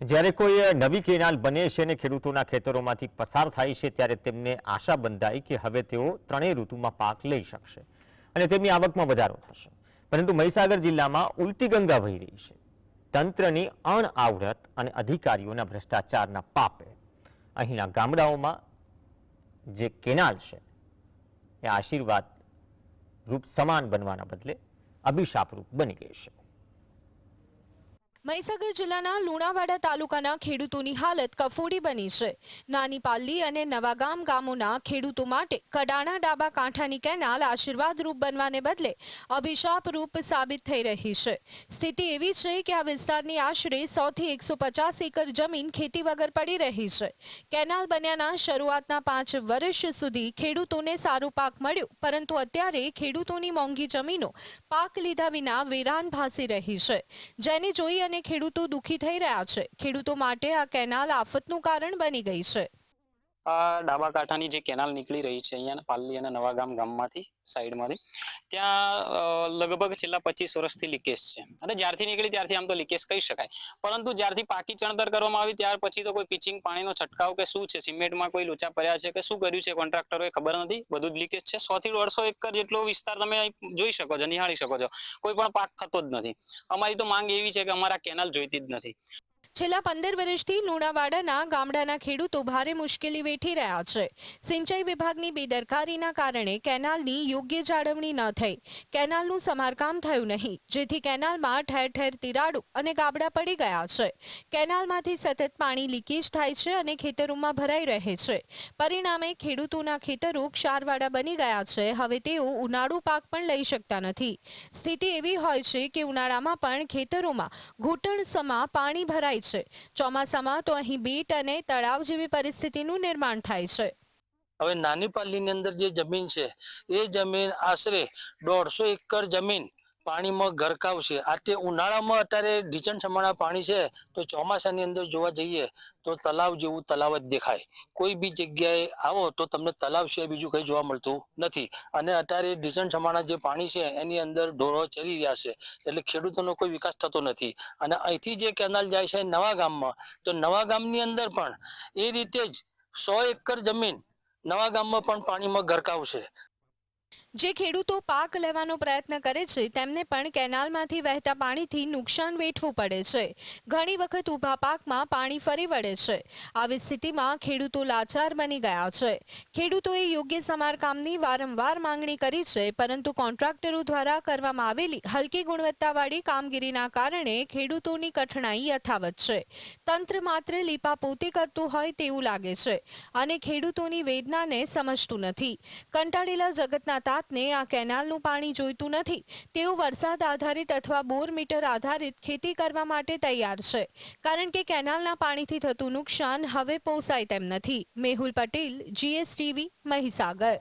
જ્યારે કોઈ નવી કેનાલ બને છે અને ખેડૂતોના ખેતરોમાંથી પસાર થાય છે, ત્યારે તેમને આશા બંધાઈ કે હવે તેઓ ત્રણેય ઋતુમાં પાક લઈ શકશે અને તેમની આવકમાં વધારો થશે. પરંતુ મહીસાગર જિલ્લામાં ઉલટી ગંગા વહી રહી છે. તંત્રની અણઆવડત અને અધિકારીઓના ભ્રષ્ટાચારના પાપે અહીંના ગામડાઓમાં જે કેનાલ છે, એ આશીર્વાદ રૂપ સમાન બનવાના બદલે અભિશાપરૂપ બની ગઈ છે. મહીસાગર જિલ્લાના લુણાવાડા તાલુકાના ખેડૂતોની હાલત કફોડી બની છે. નાની પાલ્લી અને નવાગામ ગામોના ખેડૂતો માટે કડાણા ડાબા કાંઠાની કેનાલ આશીર્વાદરૂપ બનવાને બદલે અભિશાપરૂપ સાબિત થઈ રહી છે. સ્થિતિ એવી છે કે આ વિસ્તારની આશરે સો થી એકસો પચાસ એકર જમીન ખેતી વગર પડી રહી છે. કેનાલ બન્યાના શરૂઆતના પાંચ વર્ષ સુધી ખેડૂતોને સારો પાક મળ્યો, પરંતુ અત્યારે ખેડૂતોની મોંઘી જમીનો પાક લીધા વિના વેરાન ભાસી રહી છે. જેને જોઈ અને ખેડૂતો દુઃખી થઈ રહ્યા છે. ખેડૂતો માટે આ કેનાલ આફતનું કારણ બની ગઈ છે. આ ડાબા કાંઠાની જે કેનાલ નીકળી રહી છે અહીંયા પાલ્લી અને નવાગામ ગામમાંથી, સાઈડમાંથી, ત્યાં લગભગ છેલ્લા પચીસ વર્ષથી લીકેજ છે. અને જ્યારથી નીકળી ત્યારથી આમ તો લીકેજ કહી શકાય. પરંતુ જ્યારથી પાકી ચણતર કરવામાં આવી ત્યાર પછી તો કોઈ પિચિંગ પાણીનો છંટકાવ કે શું છે? સિમેન્ટમાં કોઈ લોચા પડ્યા છે કે શું કર્યું છે? કોન્ટ્રાક્ટરોએ ખબર નથી. બધું જ લીકેજ છે. સો થી દોઢસો એકર જેટલો વિસ્તાર તમે જોઈ શકો છો, નિહાળી શકો છો. કોઈ પણ પાક થતો જ નથી. અમારી તો માંગ એવી છે કે અમારા કેનાલ જોઈતી જ નથી. છેલ્લા પંદર વર્ષથી લુણાવાડાના ગામડાના ખેડૂતો ભારે મુશ્કેલી વેઠી રહ્યા છે. સિંચાઈ વિભાગની બેદરકારીના કારણે કેનાલની યોગ્ય જાળવણી ન થઈ. કેનાલનું સમારકામ થયું નહીં. જેથી કેનાલમાં ઠેર ઠેર તિરાડો અને ગાબડા પડી ગયા છે. કેનાલમાંથી સતત પાણી લીકેજ થાય છે અને ખેતરોમાં ભરાઈ રહે છે. પરિણામે ખેડૂતોના ખેતરો ક્ષારવાડા બની ગયા છે. હવે તેઓ ઉનાળુ પાક પણ લઈ શકતા નથી. સ્થિતિ એવી હોય છે કે ઉનાળામાં પણ ખેતરોમાં ઘૂંટણ સમા પાણી ભરાય છે. ચોમાસામાં તો અહીં બીટ અને તળાવ જેવી પરિસ્થિતિનું નિર્માણ થાય છે. હવે નાની પાલીની અંદર જે જમીન છે, એ જમીન આશરે દોઢસો એકર જમીન પાણીમાં ગરકાવશે આ તે ઉનાળામાં અત્યારે ઢીચણ સમાણા પાણી છે તો ચોમાસાની અંદર જોવા જઈએ તો તલાવ જેવું તલાવ જ દેખાય. કોઈ બી જગ્યાએ આવો તો તમને તલાવ સિવાય બીજું કંઈ જોવા મળતું નથી. અને અત્યારે ઢીચણ સમાણા જે પાણી છે એની અંદર ઢોરો ચરી રહ્યા છે. એટલે ખેડૂતોનો કોઈ વિકાસ થતો નથી. અને અહીંથી જે કેનાલ જાય છે નવા ગામમાં, તો નવા ગામની અંદર પણ એ રીતે જ સો એકર જમીન નવા ગામમાં પણ પાણીમાં ગરકાવ છે. જે ખેડૂતો પાક લેવાનો પ્રયત્ન કરે છે, તેમને પણ કેનાલમાંથી વહેતા પાણીથી નુકસાન વેઠવું પડે છે. ઘણી વખત ઊભા પાકમાં પાણી ફરી વળે છે. આવી સ્થિતિમાં ખેડૂતો લાચાર બની ગયા છે. ખેડૂતોએ યોગ્ય સમારકામની વારંવાર માંગણી કરી છે, પરંતુ કોન્ટ્રાક્ટરો દ્વારા કરવામાં આવેલી હલકી ગુણવત્તાવાળી કામગીરીના કારણે ખેડૂતોની કઠણાઈ યથાવત છે. તંત્ર માત્ર લીપા પોતે કરતું હોય તેવું લાગે છે અને ખેડૂતોની વેદનાને સમજતું નથી. કંટાળેલા જગતના તાતને આ કેનાલનું પાણી જોઈતું નથી. તેઓ વરસાદ આધારિત અથવા બોર મીટર આધારિત ખેતી કરવા માટે તૈયાર છે. કારણ કે કેનાલના પાણીથી થતું નુકસાન હવે પોસાય તેમ નથી. મેહુલ પટેલ, જીએસટીવી, મહીસાગર.